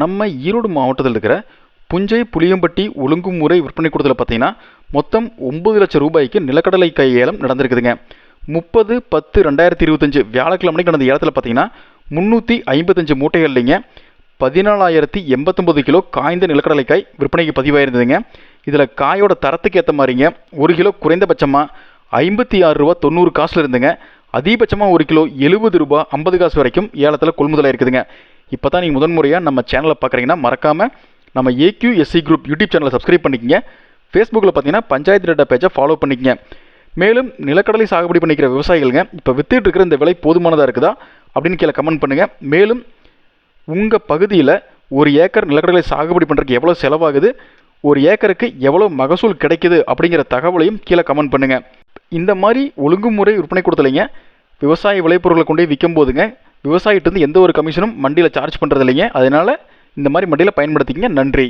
நம்ம ஈரோடு மாவட்டத்தில் இருக்கிற புஞ்சை புளியம்பட்டி ஒழுங்குமுறை விற்பனை கூடத்தில் பார்த்தீங்கன்னா மொத்தம் ஒம்பது லட்சம் ரூபாய்க்கு நிலக்கடலை கையேலம் ஏலம் நடந்திருக்குதுங்க. முப்பது பத்து ரெண்டாயிரத்தி இருபத்தஞ்சு வியாழக்கிழமை நடந்த ஏலத்தில் பார்த்தீங்கன்னா முந்நூற்றி ஐம்பத்தஞ்சு மூட்டைகள்லைங்க பதினாலாயிரத்தி எண்பத்தொம்பது கிலோ காய்ந்த நிலக்கடலை காய் விற்பனைக்கு பதிவாயிருந்ததுங்க. இதில் காயோட தரத்துக்கு ஏற்ற மாதிரிங்க ஒரு கிலோ குறைந்தபட்சமாக ஐம்பத்தி ஆறு ரூபா தொண்ணூறு காசில் இருந்துங்க. அதிகபட்சமாக ஒரு கிலோ எழுபது ரூபா ஐம்பது காசு வரைக்கும் ஏலத்தில் கொள்முதலாக இருக்குதுங்க இப்போ தான் நீங்கள் முதன்முறையாக நம்ம சேனலை பார்க்குறீங்கன்னா மறக்காமல் நம்ம ஏக்யூஎஸ்சி குரூப் யூடியூப் சேனலை சப்ஸ்கிரைப் பண்ணிக்கங்க. ஃபேஸ்புக்கில் பார்த்தீங்கன்னா பஞ்சாயத்து டேட்டா பேஜை ஃபாலோ பண்ணிக்கங்க. மேலும் நிலக்கடலை சாகுபடி பண்ணிக்கிற விவசாயிகளுங்க இப்போ வித்துட்டு இருக்கிற இந்த விலை போதுமானதாக இருக்குதா அப்படின்னு கீழே கமெண்ட் பண்ணுங்கள் மேலும் உங்கள் பகுதியில் ஒரு ஏக்கர் நிலக்கடலை சாகுபடி பண்ணுறதுக்கு எவ்வளோ செலவாகுது ஒரு ஏக்கருக்கு எவ்வளோ மகசூல் கிடைக்குது அப்படிங்கிற தகவலையும் கீழே கமெண்ட் பண்ணுங்கள் இந்த மாதிரி ஒழுங்குமுறை விற்பனை கொடுத்தலைங்க. விவசாய விளைபொருட்களை கொண்டு போய் விற்கும் போதுங்க விவசாயிகிட்டேருந்து எந்த ஒரு கமிஷனும் மண்டியில் சார்ஜ் பண்ணுறதில்லைங்க அதனால் இந்த மாதிரி மண்டியில் பயன்படுத்திக்கங்க. நன்றி.